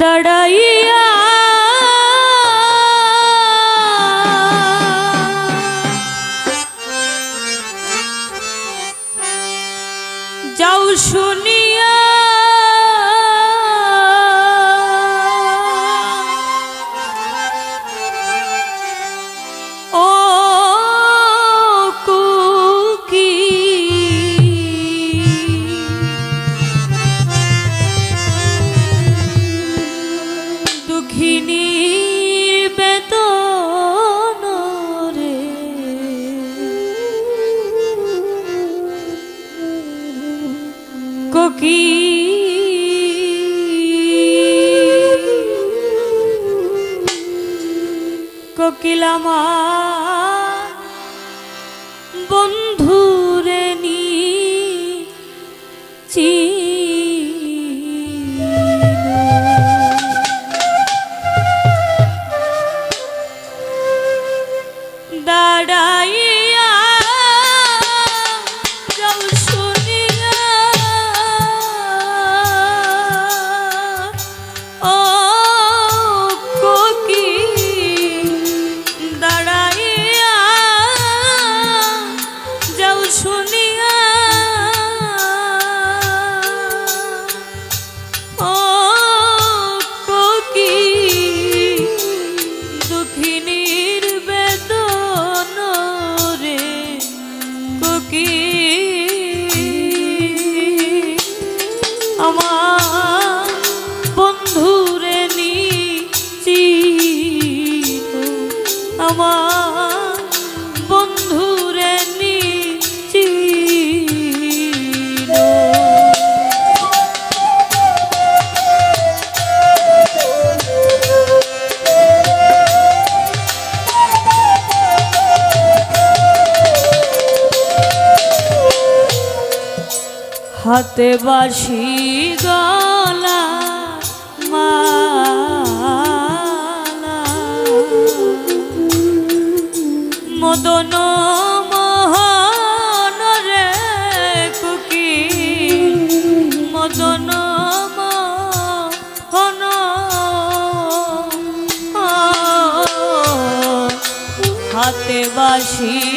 দাঁড়াইয়া দুঃখিনীর বেতন রে। কোকি। কোকিলামা। বন্ধুরে হাতে বাসি গলা মালা। মদন রে কুকি মদন হাতে বাসি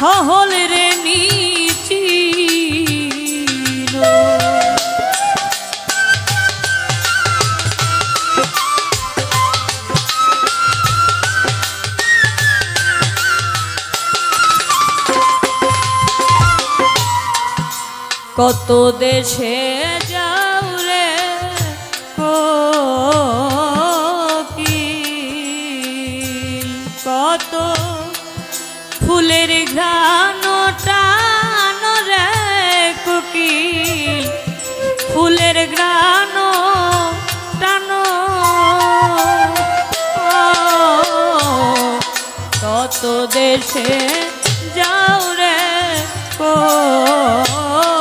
হল রে নিচি কত দেশে যাও রে কত ফুলের ঘ্রাণ টান রে কুকিল। ফুলের ঘ্রাণ টানো। কত দেশে যাও রে কোকিল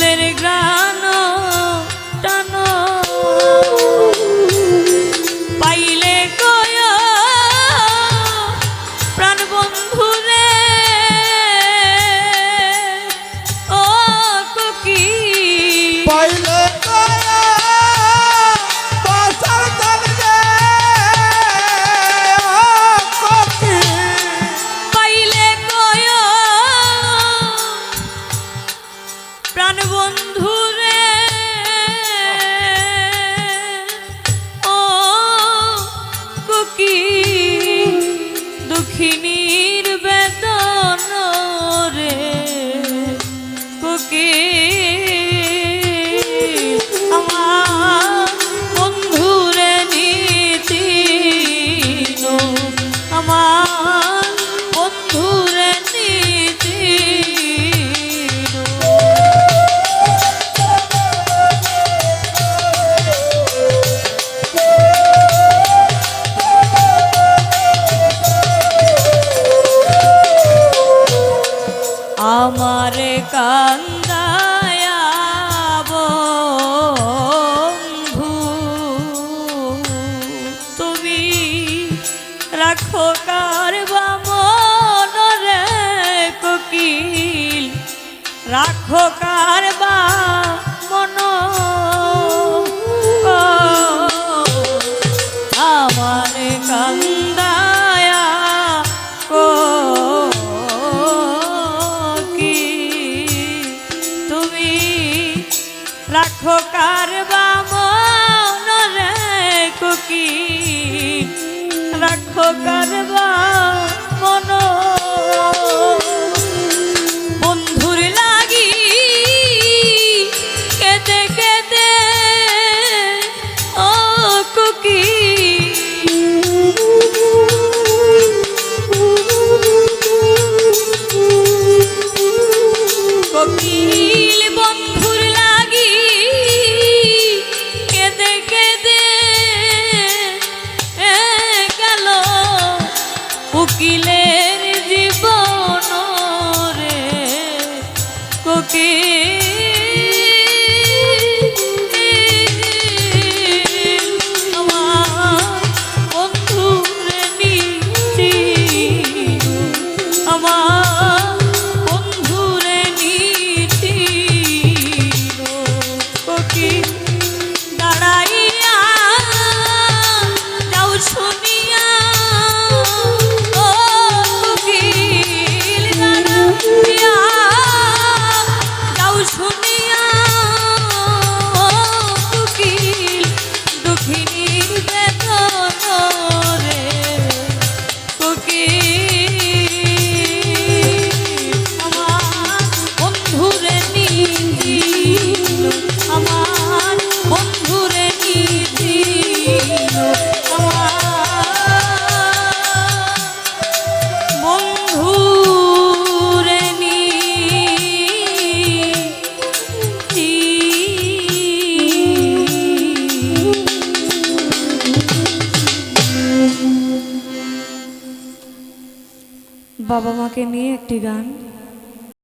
ফুলের গ্রান আমার কান্দায়াব তুমি রাখো কার মনরে কোকিল। রাখো কার বা মন আমার কান্দা কারবা Aquiles. মাকে নিয়ে একটি গান।